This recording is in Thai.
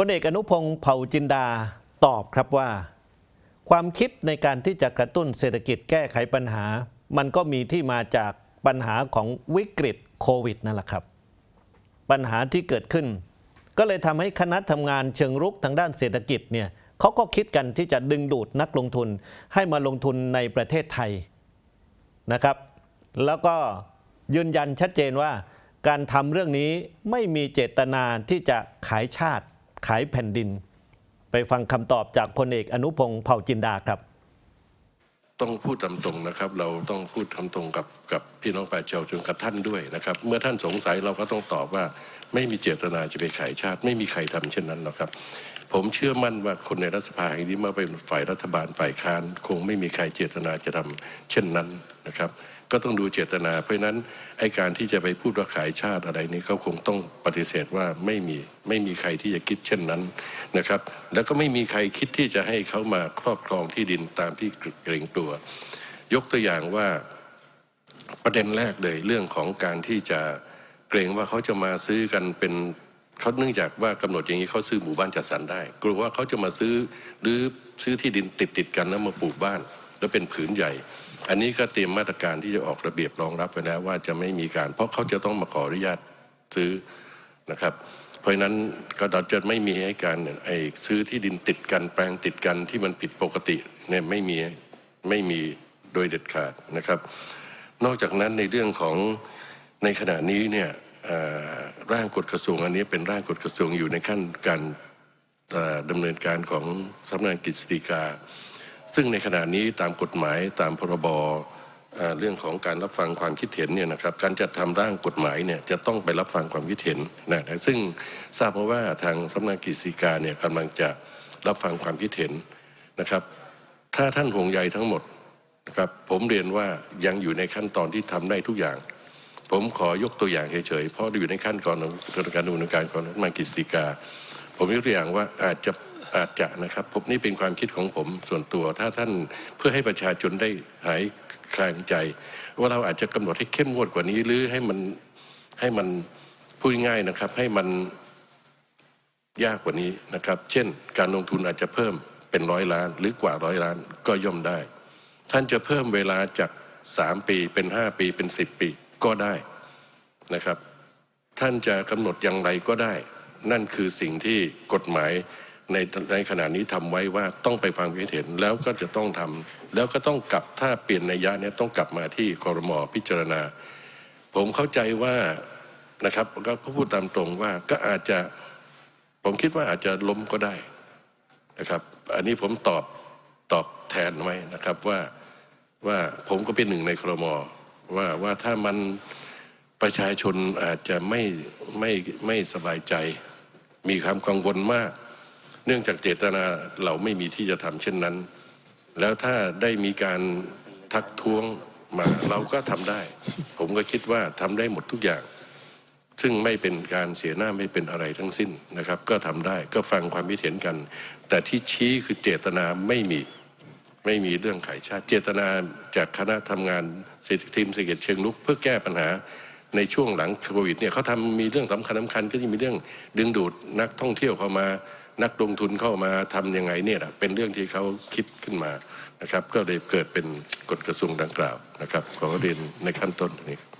พลเอกอนุพงศ์เผ่าจินดาตอบครับว่า ความคิดในการที่จะกระตุ้นเศรษฐกิจแก้ไขปัญหา มันก็มีที่มาจากปัญหาของวิกฤตโควิดนั่นแหละครับ ปัญหาที่เกิดขึ้น ก็เลยทำให้คณะทำงานเชิงรุกทางด้านเศรษฐกิจเนี่ยเขาก็คิดกันที่จะดึงดูดนักลงทุนให้มาลงทุนในประเทศไทยนะครับ แล้วก็ยืนยันชัดเจนว่า การทำเรื่องนี้ไม่มีเจตนาที่จะขายชาติ ขายแผ่นดิน ไปฟังคำตอบจากพลเอกอนุพงศ์เผ่าจินดาครับ ต้องพูดตามตรงนะครับ เราต้องพูดตามตรงกับกับพี่น้องประชาชนกับท่านด้วยนะครับ เมื่อท่านสงสัยเราก็ต้องตอบว่าไม่มีเจตนาจะไปขายชาติ ไม่มีใครทำเช่นนั้นหรอกครับ ผมเชื่อมั่นว่าคนในรัฐสภาแห่งนี้มื่อเป็นฝ่ายรัฐบาลฝ่ายค้าน คงไม่มีใครเจตนาจะทำเช่นนั้นนะครับก็ต้องดูเจตนา เพราะนั้นไอการที่จะไปพูดว่าขายชาติอะไรนี้เขาคงต้องปฏิเสธว่าไม่มีไม่มีใครที่จะคิดเช่นนั้นนะครับ แล้วก็ไม่มีใครคิดที่จะให้เขามาครอบครองที่ดินตามที่เกรงกลัว ยกตัวอย่างว่าประเด็นแรกเลยเรื่องของการที่จะเกรงว่าเขาจะมาซื้อกันเป็น เขาเนื่องจากว่ากำหนดอย่างนี้เขาซื้อหมู่บ้านจัดสรรได้ กลัวว่าเขาจะมาซื้อหรือซื้อที่ดินติดติดกันแล้วมาปลูกบ้าน แล้วเป็นผืนใหญ่ อันนี้ก็เตรียมมาตรการที่จะออกระเบียบรองรับไว้แล้วว่าจะไม่มีการ เพราะเขาจะต้องมาขออนุญาตซื้อนะครับ เพราะฉะนั้นก็เราจะไม่มีให้การไอ้ซื้อที่ดินติดกันแปลงติดกันที่มันผิดปกติเนี่ยไม่มีไม่มีโดยเด็ดขาดนะครับ นอกจากนั้นในเรื่องของในขณะนี้เนี่ย ร่างกฎกระทรวงอันนี้เป็นร่างกฎกระทรวงอยู่ในขั้นการเอ่อดำเนินการของสำนักงานกฤษฎีกา ซึ่งในขณะนี้ตามกฎหมายตามพรบเเรื่องของการรับฟังความคิดเห็นเนี่ยนะครับการจัดทำร่างกฎหมายเนี่ยจะต้องไปรับฟังความคิดเห็นนะซึ่งทราบมาว่าทางสำนักงานกฤษฎีกาเนี่ยกำลังจะรับฟังความคิดเห็นนะครับ ถ้าท่านห่วงใยทั้งหมดนะครับผมเรียนว่ายังอยู่ในขั้นตอนที่ทำได้ทุกอย่าง ผมขอยกตัวอย่างเฉยๆ เพราะอยู่ในขั้นตอนของการดำเนินการของรัฐบาลกฤษฎีกา ผมยกตัวอย่างว่าอาจจะอาจจะนะครับผมนี่เป็นความคิดของผมส่วนตัว ถ้าท่านเพื่อให้ประชาชนได้หายคลางใจ ว่าเราอาจจะกำหนดให้เข้มงวดกว่านี้หรือให้มันให้มันพูดง่ายนะครับ ให้มันยากกว่านี้นะครับ เช่น การลงทุนอาจจะเพิ่มเป็นร้อยล้าน หรือกว่าร้อยล้านก็ย่อมได้ ท่านจะเพิ่มเวลาจากสามปีเป็นห้าปีเป็นสิบปี ก็ได้นะครับ ท่านจะกำหนดอย่างไรก็ได้ นั่นคือสิ่งที่กฎหมายในในขณะนี้ทำไว้ว่าต้องไปฟังความคิดเห็นแล้วก็จะต้องทำแล้วก็ต้องกลับถ้าเปลี่ยนในยะเนี้ต้องกลับมาที่คอรมอพิจารณา ผมเข้าใจว่านะครับก็พูดตามตรงว่าก็อาจจะผมคิดว่าอาจจะล้มก็ได้นะครับ อันนี้ผมตอบตอบแทนไว้นะครับว่าว่าผมก็เป็นหนึ่งในครมอ ว่าว่าถ้ามันประชาชนอาจจะไม่ไม่ไม่สบายใจ มีความกังวลมาก เนื่องจากเจตนาเราไม่มีที่จะทำเช่นนั้น แล้วถ้าได้มีการทักท้วงมาเราก็ทำได้ ผมก็คิดว่าทำได้หมดทุกอย่าง ซึ่งไม่เป็นการเสียหน้าไม่เป็นอะไรทั้งสิ้นนะครับ ก็ทำได้ก็ฟังความคิดเห็นกัน แต่ที่ชี้คือเจตนาไม่มี ไม่มีเรื่องขายชาติ เจตนาจากคณะทำงานเศรษฐทีมเศรษฐกิจเชิงลุก เพื่อแก้ปัญหาในช่วงหลังโควิดเนี่ยเขาทำมีเรื่องสำคัญสำคัญก็จะมีเรื่องดึงดูดนักท่องเที่ยวเข้ามา นักลงทุนเข้ามาทำยังไงเนี่ยเป็นเรื่องที่เขาคิดขึ้นมานะครับ ก็เลยเกิดเป็นกฎกระทรวงดังกล่าวนะครับ ขอเรียนในขั้นต้นนี้